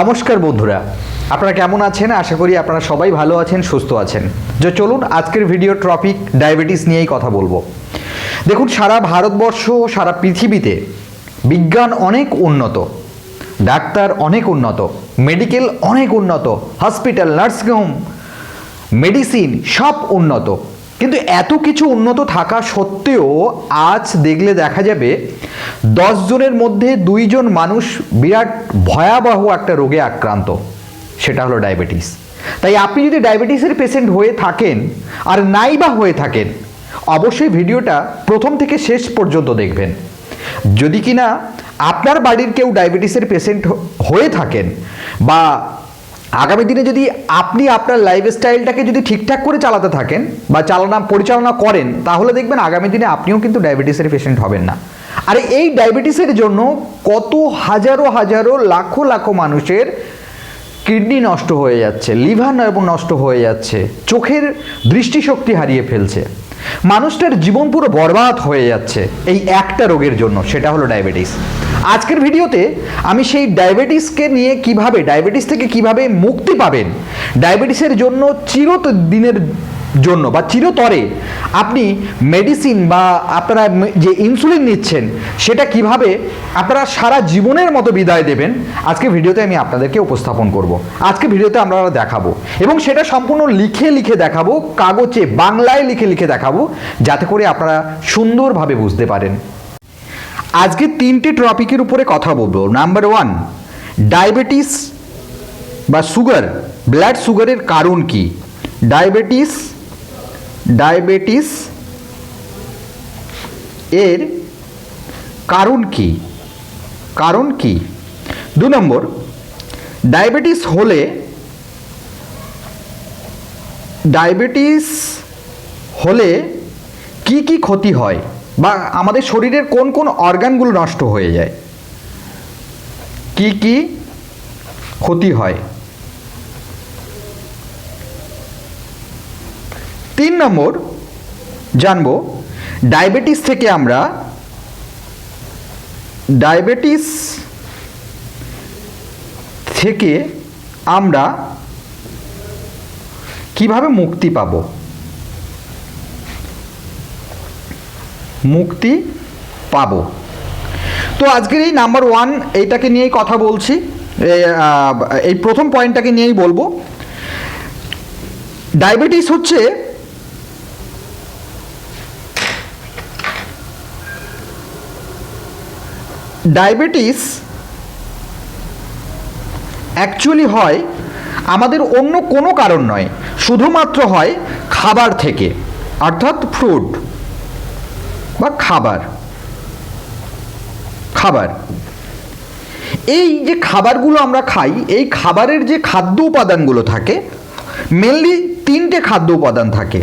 নমস্কার বন্ধুরা, আপনারা কেমন আছেন? আশা করি আপনারা সবাই ভালো আছেন, সুস্থ আছেন। যে চলুন, আজকের ভিডিও টপিক ডায়াবেটিস নিয়েই কথা বলব। দেখুন, সারা ভারতবর্ষ, সারা পৃথিবীতে বিজ্ঞান অনেক উন্নত, ডাক্তার অনেক উন্নত মেডিকেল অনেক উন্নত হসপিটাল নার্সিংহোম মেডিসিন সব উন্নত। কিন্তু এত কিছু উন্নত থাকা সত্ত্বেও আজ দেখলে দেখা যাবে দশ জনের মধ্যে দুইজন মানুষ বিরাট ভয়াবহ একটা রোগে আক্রান্ত। সেটা হলো ডায়াবেটিস। তাই আপনি যদি ডায়াবেটিসের পেশেন্ট হয়ে থাকেন আর নাই বা হয়ে থাকেন, অবশ্যই ভিডিওটা প্রথম থেকে শেষ পর্যন্ত দেখবেন। যদি কিনা আপনার বাড়ির কেউ ডায়াবেটিসের পেশেন্ট হয়ে থাকেন বা আগামী দিনে যদি আপনি আপনার লাইফস্টাইলটাকে যদি ঠিকঠাক করে চালাতে থাকেন বা চালনা, পরিচালনা করেন, তাহলে দেখবেন আগামী দিনে আপনিও কিন্তু ডায়াবেটিসের পেশেন্ট হবেন না। আর এই ডায়াবেটিসের জন্য কত হাজারো হাজারো, লাখো লাখো মানুষের কিডনি নষ্ট হয়ে যাচ্ছে, লিভার এবং নষ্ট হয়ে যাচ্ছে, চোখের দৃষ্টিশক্তি হারিয়ে ফেলছে। মানুষটার জীবন পুরো বরবাদ হয়ে যাচ্ছে এই একটা রোগের জন্য, সেটা হলো ডায়াবেটিস। আজকের ভিডিওতে আমি সেই ডায়াবেটিসকে নিয়ে কীভাবে, ডায়াবেটিস থেকে কীভাবে মুক্তি পাবেন, ডায়াবেটিসের জন্য চিরদিনের জন্য বা চিরতরে আপনি মেডিসিন বা আপনারা যে ইনসুলিন নিচ্ছেন, সেটা কীভাবে আপনারা সারা জীবনের মতো বিদায় দেবেন, আজকে ভিডিওতে আমি আপনাদেরকে উপস্থাপন করব। আজকে ভিডিওতে আমরা দেখাবো এবং সেটা সম্পূর্ণ লিখে লিখে দেখাবো, কাগজে বাংলায় লিখে লিখে দেখাবো, যাতে করে আপনারা সুন্দরভাবে বুঝতে পারেন। আজকে তিনটে টপিকের উপরে কথা বলব। নাম্বার ওয়ান ডায়াবেটিস বা সুগার ব্লাড সুগারের কারণ কি? ডায়াবেটিস ডায়াবেটিস এর কারণ কি? কারণ কি? দু নম্বর, ডায়াবেটিস হলে ডায়াবেটিস হলে কি কি ক্ষতি হয় বা আমাদের শরীরের কোন কোন অর্গানগুলো নষ্ট হয়ে যায়? কি কি ক্ষতি হয়? তিন নম্বর জানব ডায়াবেটিস থেকে আমরা ডায়াবেটিস থেকে আমরা কীভাবে মুক্তি পাব? মুক্তি পাব। তো আজকের এই নাম্বার ওয়ান এইটাকে নিয়েই কথা বলছি। এই প্রথম পয়েন্টটাকে নিয়েই বলব। ডায়াবেটিস হচ্ছে ডায়াবেটিস অ্যাকচুয়ালি হয় আমাদের অন্য কোনো কারণ নয়, শুধুমাত্র হয় খাবার থেকে, অর্থাৎ ফ্রুট বা খাবার। খাবার। এই যে খাবারগুলো আমরা খাই, এই খাবারের যে খাদ্য উপাদানগুলো থাকে মেনলি তিনটে খাদ্য উপাদান থাকে।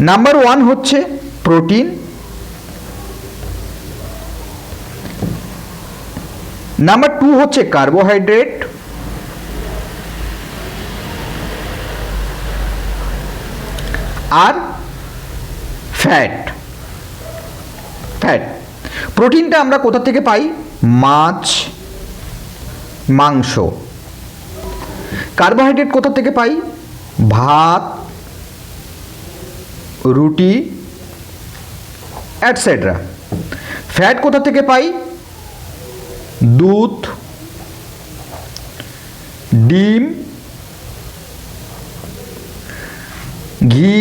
নাম্বার ওয়ান হচ্ছে প্রোটিন নাম্বার টু হচ্ছে কার্বোহাইড্রেট আর ফ্যাট ফ্যাট প্রোটিনটা আমরা কোথা থেকে পাই? মাছ, মাংস। কার্বোহাইড্রেট কোথা থেকে পাই? ভাত, রুটি অ্যাটসেট্রা ফ্যাট কোথা থেকে পাই? দুধ, ডিম, ঘি,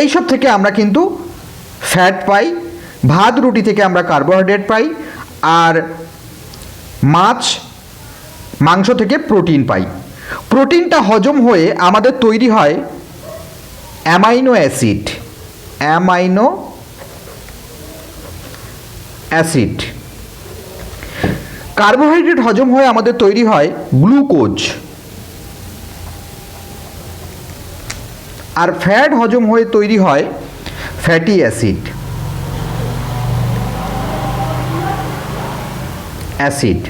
এইসব থেকে আমরা কিন্তু ফ্যাট পাই, ভাত, রুটি থেকে আমরা কার্বোহাইড্রেট পাই, আর মাছ, মাংস থেকে প্রোটিন পাই। প্রোটিনটা হজম হয়ে আমাদের তৈরি হয় amino acid amino acid carbohydrate হজম হয়ে আমাদের তৈরি হয় গ্লুকোজ। আর ফ্যাট হজম হয়ে তৈরি হয় ফ্যাটি অ্যাসিড। অ্যাসিড।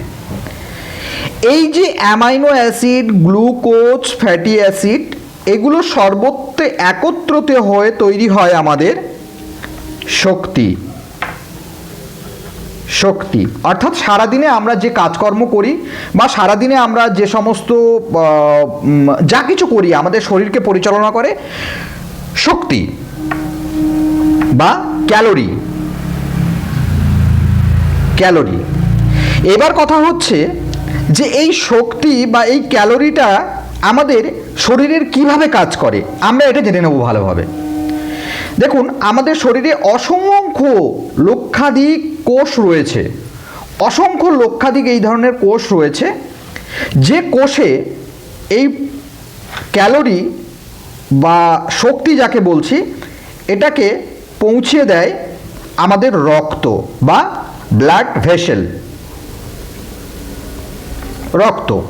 এই যে amino acid, glucose, fatty acid, এগুলো সর্বত্রে একত্রিত হয়ে তৈরি হয় আমাদের শক্তি। শক্তি। অর্থাৎ সারাদিনে আমরা যে কাজকর্ম করি বা সারাদিনে আমরা যে সমস্ত যা কিছু করি আমাদের শরীরকে পরিচালনা করে, শক্তি বা ক্যালোরি। ক্যালোরি। এবার কথা হচ্ছে যে এই শক্তি বা এই ক্যালোরিটা আমাদের শরীরের কীভাবে কাজ করে? আমরা এটা জেনে নেব ভালোভাবে। দেখুন, আমাদের শরীরে অসংখ্য লক্ষাধিক কোষ রয়েছে। অসংখ্য লক্ষাধিক এই ধরনের কোষ রয়েছে। যে কোষে এই ক্যালোরি বা শক্তি যাকে বলছি, এটাকে পৌঁছে দেয় আমাদের রক্ত বা ব্লাড ভেসেল। রক্ত।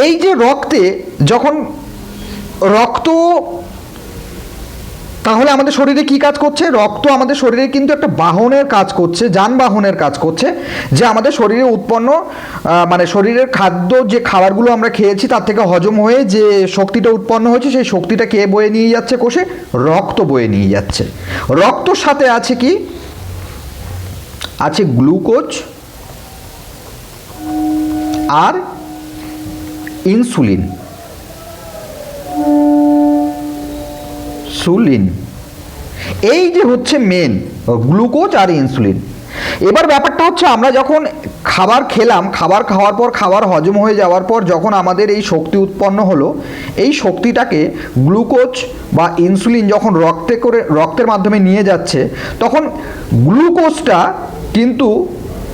এই যে রক্তে যখন রক্ত তাহলে আমাদের শরীরে কি কাজ করছে? রক্ত আমাদের শরীরে কিন্তু একটা বাহনের কাজ করছে, যানবাহনের কাজ করছে, যে আমাদের শরীরে উৎপন্ন মানে শরীরের খাদ্য, যে খাবারগুলো আমরা খেয়েছি, তার থেকে হজম হয়ে যে শক্তিটা উৎপন্ন হয়েছে, সেই শক্তিটা কে বয়ে নিয়ে যাচ্ছে কোষে? রক্ত বয়ে নিয়ে যাচ্ছে। রক্তর সাথে আছে কি? আছে গ্লুকোজ আর ইনসুলিন। সুলিন এই যে হচ্ছে মেন গ্লুকোজ আর ইনসুলিন এবার ব্যাপারটা হচ্ছে আমরা যখন খাবার খেলাম, খাবার খাওয়ার পর, খাবার হজম হয়ে যাওয়ার পর যখন আমাদের এই শক্তি উৎপন্ন হলো, এই শক্তিটাকে গ্লুকোজ বা ইনসুলিন যখন রক্তে করে, রক্তের মাধ্যমে নিয়ে যাচ্ছে, তখন গ্লুকোজটা কিন্তু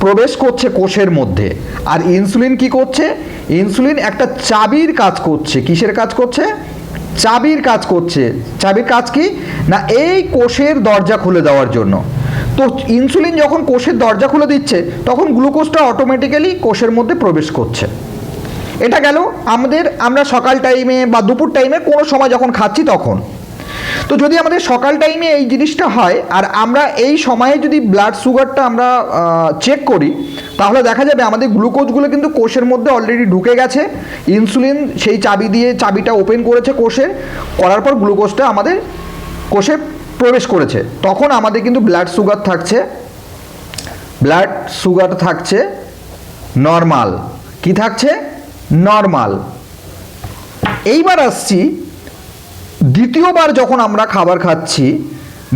প্রবেশ করছে কোষের মধ্যে। আর ইনসুলিন কি করছে? ইনসুলিন একটা চাবির কাজ করছে। কিসের কাজ করছে? চাবির কাজ করছে। চাবির কাজ কি? না, এই কোষের দরজা খুলে দেওয়ার জন্য। তো ইনসুলিন যখন কোষের দরজা খুলে দিচ্ছে, তখন গ্লুকোজটা অটোমেটিক্যালি কোষের মধ্যে প্রবেশ করছে। এটা গেল, আমাদের আমরা সকাল টাইমে বা দুপুর টাইমে কোনো সময় যখন খাচ্ছি তখন। তো যদি আমাদের সকাল টাইমে এই জিনিসটা হয়, আর আমরা এই সময়ে যদি ব্লাড সুগারটা আমরা চেক করি, তাহলে দেখা যাবে আমাদের গ্লুকোজগুলো কিন্তু কোষের মধ্যে অলরেডি ঢুকে গেছে। ইনসুলিন সেই চাবি দিয়ে চাবিটা ওপেন করেছে কোষের করার পর গ্লুকোজটা আমাদের কোষে প্রবেশ করেছে। তখন আমাদের কিন্তু ব্লাড সুগার থাকছে। ব্লাড সুগার থাকছে নর্মাল কি থাকছে? নর্মাল এইবার আসছি দ্বিতীয়বার যখন আমরা খাবার খাচ্ছি,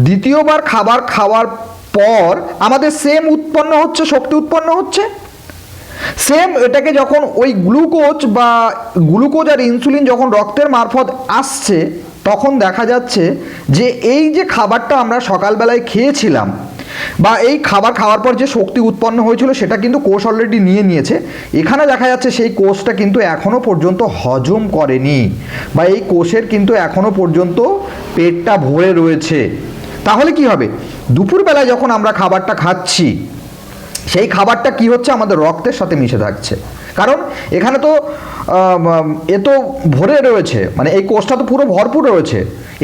দ্বিতীয়বার খাবার খাওয়ার পর আমাদের সেম উৎপন্ন হচ্ছে, শক্তি উৎপন্ন হচ্ছে? সেম এটাকে যখন ওই গ্লুকোজ বা গ্লুকোজ আর ইনসুলিন যখন রক্তের মারফত আসছে, তখন দেখা যাচ্ছে যে এই যে খাবারটা আমরা সকালবেলায় খেয়েছিলাম বা এই খাবার খাওয়ার পর যে শক্তি উৎপন্ন হয়েছিল সেটা কিন্তু কোষ অলরেডি নিয়ে নিয়েছে। এখানে দেখা যাচ্ছে সেই কোষটা কিন্তু এখনও পর্যন্ত হজম করেনি বা এই কোষের কিন্তু এখনও পর্যন্ত পেটটা ভরে রয়েছে। তাহলে কি হবে? দুপুরবেলায় যখন আমরা খাবারটা খাচ্ছি সেই খাবারটা কি হচ্ছে? আমাদের রক্তের সাথে মিশে থাকছে। কারণ এখানে তো এ তো ভরে রয়েছে। মানে এই কোষটা তো পুরো ভরপুর রয়েছে।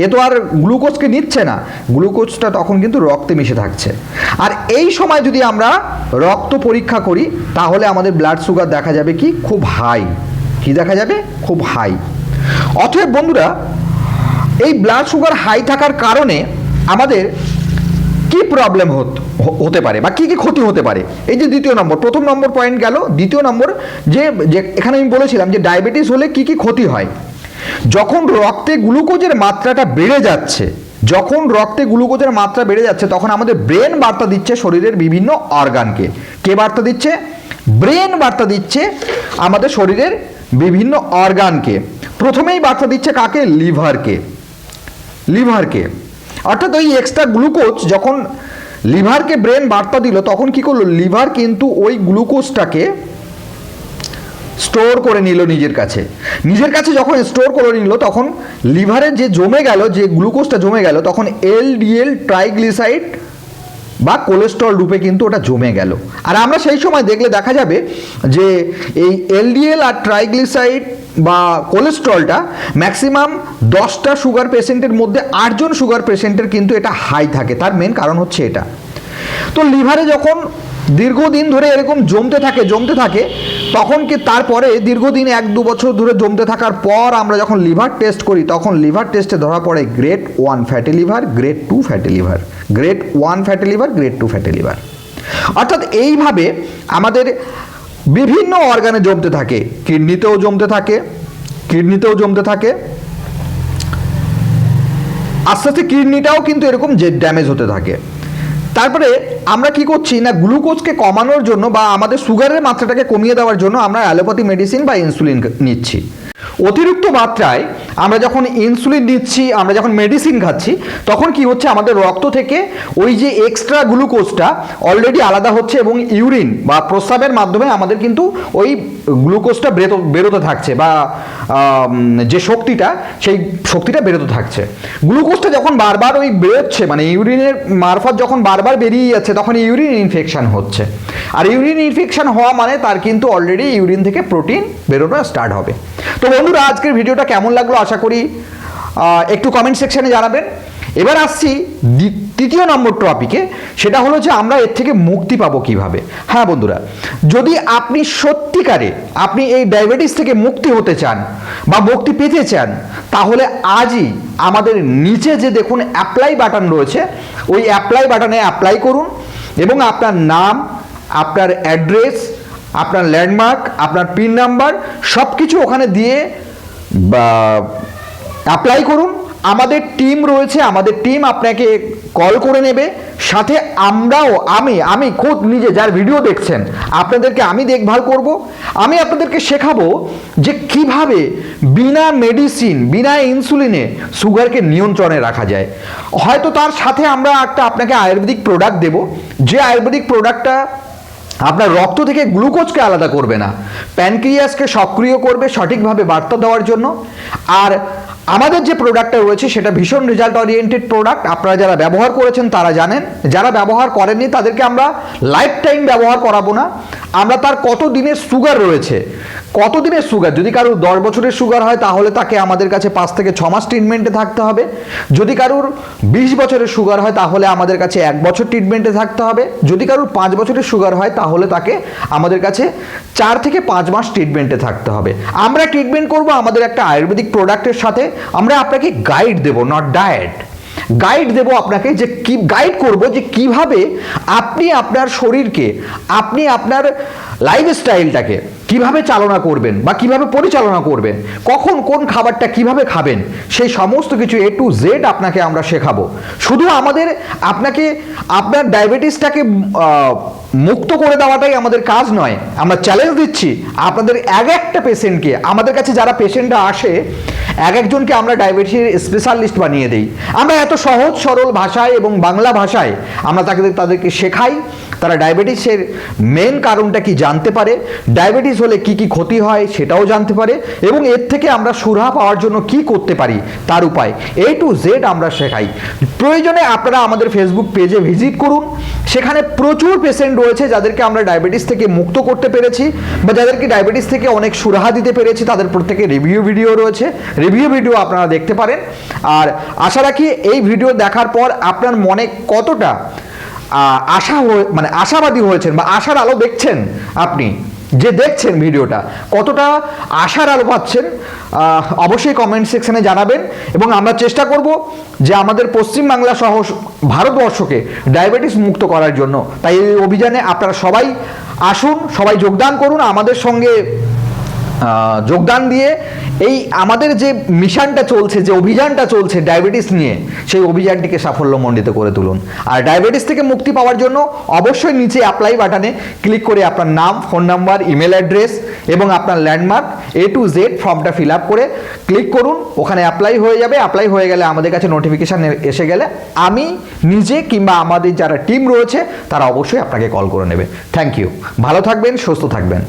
এ তো আর গ্লুকোজকে নিচ্ছে না। গ্লুকোজটা তখন কিন্তু রক্তে মিশে থাকছে। আর এই সময় যদি আমরা রক্ত পরীক্ষা করি, তাহলে আমাদের ব্লাড সুগার দেখা যাবে কি? খুব হাই কি দেখা যাবে? খুব হাই অতএব বন্ধুরা, এই ব্লাড সুগার হাই থাকার কারণে আমাদের কি প্রবলেম হতে পারে বা কি কি ক্ষতি হতে পারে? এই যে দ্বিতীয় নম্বর, প্রথম নম্বর পয়েন্ট গেল, দ্বিতীয় নম্বর যে এখানে আমি বলেছিলাম যে ডায়াবেটিস হলে কি কি ক্ষতি হয়? যখন রক্তে গ্লুকোজের মাত্রাটা বেড়ে যাচ্ছে, যখন রক্তে গ্লুকোজের মাত্রা বেড়ে যাচ্ছে, তখন আমাদের ব্রেন বার্তা দিচ্ছে শরীরের বিভিন্ন অর্গানকে। কে বার্তা দিচ্ছে? ব্রেন বার্তা দিচ্ছে আমাদের শরীরের বিভিন্ন অর্গানকে। প্রথমেই বার্তা দিচ্ছে কাকে? লিভারকে লিভারকে অর্থাৎ ওই এক্সট্রা গ্লুকোজ যখন লিভারকে ব্রেন বার্তা দিল, তখন কি করল? লিভার কিন্তু ওই গ্লুকোজটাকে স্টোর করে নিল নিজের কাছে। নিজের কাছে যখন স্টোর করে নিল, তখন লিভারে যে জমে গেল, যে গ্লুকোজটা জমে গেল, তখন এলডিএল ট্রাইগ্লিসাইড বা কোলেস্ট্রল রূপে কিন্তু ওটা জমে গেল। আর আমরা সেই সময় দেখলে দেখা যাবে যে এই এলডিএল আর ট্রাইগ্লিসাইড বা কোলেস্ট্রলটা ম্যাক্সিমাম দশটা সুগার পেশেন্টের মধ্যে আটজন সুগার পেশেন্টের কিন্তু এটা হাই থাকে। তার মেন কারণ হচ্ছে এটা। তো লিভারে যখন দীর্ঘদিন ধরে এরকম জমতে থাকে জমতে থাকে। তখন কি তারপরে দীর্ঘদিন এক দু বছর ধরে জমতে থাকার পর আমরা যখন লিভার টেস্ট করি, তখন লিভার টেস্টে ধরা পড়ে grade one fatty liver grade two fatty liver. Grade one fatty liver grade two fatty liver. অর্থাৎ এইভাবে আমাদের বিভিন্ন অর্গানে জমতে থাকে। কিডনিতেও জমতে থাকে, কিডনিতেও জমতে থাকে। আস্তে আস্তে কিডনিটাও কিন্তু এরকম যে ড্যামেজ হতে থাকে। তারপরে আমরা কি করছি না, গ্লুকোজকে কমানোর জন্য বা আমাদের সুগারের মাত্রাটাকে কমিয়ে দেওয়ার জন্য আমরা অ্যালোপ্যাথি মেডিসিন বা ইনসুলিন নিচ্ছি। অতিরিক্ত মাত্রায় আমরা যখন ইনসুলিন দিচ্ছি আমরা যখন মেডিসিন খাচ্ছি, তখন কি হচ্ছে? আমাদের রক্ত থেকে ওই যে এক্সট্রা গ্লুকোজটা অলরেডি আলাদা হচ্ছে এবং ইউরিন বা প্রস্রাবের মাধ্যমে আমাদের কিন্তু ওই গ্লুকোজটা বেরো বেরোতে থাকছে বা যে শক্তিটা, সেই শক্তিটা বেরোতে থাকছে। গ্লুকোজটা যখন বারবার ওই বেরোচ্ছে মানে ইউরিনের মারফত যখন বারবার বেরিয়ে যাচ্ছে, তখন ইউরিন ইনফেকশন হচ্ছে। আর ইউরিন ইনফেকশান হওয়া মানে তার কিন্তু অলরেডি ইউরিন থেকে প্রোটিন বেরোনো স্টার্ট হবে। তো বন্ধুরা, আজকের ভিডিওটা কেমন লাগল আশা করি একটু কমেন্ট সেকশনে জানাবেন। এবার আসছি তৃতীয় নম্বর টপিকে সেটা হলো যে আমরা এর থেকে মুক্তি পাবো কীভাবে? হ্যাঁ বন্ধুরা, যদি আপনি সত্যিকারে আপনি এই ডায়াবেটিস থেকে মুক্তি হতে চান বা মুক্তি পেতে চান, তাহলে আজই আমাদের নিচে যে দেখুন অ্যাপ্লাই বাটন রয়েছে, ওই অ্যাপ্লাই বাটনে অ্যাপ্লাই করুন এবং আপনার নাম, আপনার অ্যাড্রেস আপনার ল্যান্ডমার্ক, আপনার পিন নাম্বার সব কিছু ওখানে দিয়ে অ্যাপ্লাই করুন। আমাদের টিম রয়েছে, আমাদের টিম আপনাকে কল করে নেবে। সাথে আমরাও, আমি আমি খোদ নিজে যার ভিডিও দেখছেন, আপনাদেরকে আমি দেখভাল করব। আমি আপনাদেরকে শেখাবো যে কীভাবে বিনা মেডিসিন বিনা ইনসুলিনে সুগারকে নিয়ন্ত্রণে রাখা যায়। হয়তো তার সাথে আমরা একটা আপনাকে আয়ুর্বেদিক প্রোডাক্ট দেব। যে আয়ুর্বেদিক প্রোডাক্টটা আপনার রক্ত থেকে গ্লুকোজকে আলাদা করবে না। প্যানক্রিয়াসকে সক্রিয় করবে সঠিকভাবে বার্তা দেওয়ার জন্য। আর আমাদের যে প্রোডাক্টটা রয়েছে, সেটা ভীষণ রেজাল্ট অরিয়েন্টেড প্রোডাক্ট আপনারা যারা ব্যবহার করেছেন, তারা জানেন। যারা ব্যবহার করেননি, তাদেরকে আমরা লাইফ টাইম ব্যবহার করাবো না। আমরা তার কত দিনের সুগার রয়েছে? কত দিনের সুগার যদি কারোর দশ বছরের সুগার হয়, তাহলে তাকে আমাদের কাছে পাঁচ থেকে ছ মাস ট্রিটমেন্টে থাকতে হবে। যদি কারোর বিশ বছরের সুগার হয়, তাহলে আমাদের কাছে এক বছর ট্রিটমেন্টে থাকতে হবে। যদি কারোর পাঁচ বছরের সুগার হয়, তাহলে তাকে আমাদের কাছে চার থেকে পাঁচ মাস ট্রিটমেন্টে থাকতে হবে। আমরা ট্রিটমেন্ট করব আমাদের একটা আয়ুর্বেদিক প্রোডাক্টের সাথে। আমরা আপনাকে গাইড দেব নট ডায়েট গাইড দেব আপনাকে যে কি গাইড করব যে কীভাবে আপনি আপনার শরীরকে, আপনি আপনার লাইফস্টাইলটাকে কীভাবে চালনা করবেন বা কীভাবে পরিচালনা করবেন, কখন কোন খাবারটা কীভাবে খাবেন, সেই সমস্ত কিছু এ টু জেড আপনাকে আমরা শেখাবো। শুধু আমাদের, আপনাকে, আপনার ডায়াবেটিসটাকে মুক্ত করে দেওয়াটাই আমাদের কাজ নয়। আমরা চ্যালেঞ্জ দিচ্ছি আপনাদের এক একটা পেশেন্টকে আমাদের কাছে যারা পেশেন্টরা আসে, এক একজনকে আমরা ডায়াবেটিসের স্পেশালিস্ট বানিয়ে দেই। আমরা এত সহজ, সরল ভাষায় এবং বাংলা ভাষায় আমরা তাকে তাদেরকে শেখাই, তারা ডায়াবেটিসের মেন কারণটা কি জানতে পারে ডায়াবেটিস হলে কি কি ক্ষতি হয় সেটাও জানতে পারে, এবং এর থেকে আমরা সুরাহা পাওয়ার জন্য কি করতে পারি তার উপায় এ টু জেড আমরা শেখাই। প্রয়োজনে আপনারা আমাদের ফেসবুক পেজে ভিজিট করুন। সেখানে প্রচুর পেশেন্ট রয়েছে যাদেরকে আমরা ডায়াবেটিস থেকে মুক্ত করতে পেরেছি বা যাদেরকে ডায়াবেটিস থেকে অনেক সুরাহা দিতে পেরেছি, তাদের প্রত্যেকে রিভিউ ভিডিও রয়েছে। রিভিউ ভিডিও আপনারা দেখতে পারেন। আর আশা রাখি এই ভিডিও দেখার পর আপনার মনে কতটা আশা মানে আশাবাদী হয়েছেন বা আশার আলো দেখছেন আপনি? যে দেখছেন ভিডিওটা, কতটা আশার আলো পাচ্ছেন অবশ্যই কমেন্ট সেকশনে জানাবেন এবং আমরা চেষ্টা করব যে আমাদের পশ্চিমবাংলা সহ ভারতবর্ষকে ডায়াবেটিস মুক্ত করার জন্য। তাই এই অভিযানে আপনারা সবাই আসুন, সবাই যোগদান করুন, আমাদের সঙ্গে যোগদান দিয়ে এই আমাদের যে মিশনটা চলছে, যে অভিযানটা চলছে ডায়াবেটিস নিয়ে, সেই অভিযানটিকে সাফল্যমণ্ডিত করে তুলুন। আর ডায়াবেটিস থেকে মুক্তি পাওয়ার জন্য অবশ্যই নিচে অ্যাপ্লাই বাটনে ক্লিক করে আপনার নাম ফোন নাম্বার ইমেল অ্যাড্রেস এবং আপনার ল্যান্ডমার্ক এ টু জেড ফর্মটা ফিল আপ করে ক্লিক করুন। ওখানে অ্যাপ্লাই হয়ে যাবে। অ্যাপ্লাই হয়ে গেলে আমাদের কাছে নোটিফিকেশান এসে গেলে আমি নিজে কিংবা আমাদের যারা টিম রয়েছে, তারা অবশ্যই আপনাকে কল করে নেবে। থ্যাংক ইউ ভালো থাকবেন, সুস্থ থাকবেন।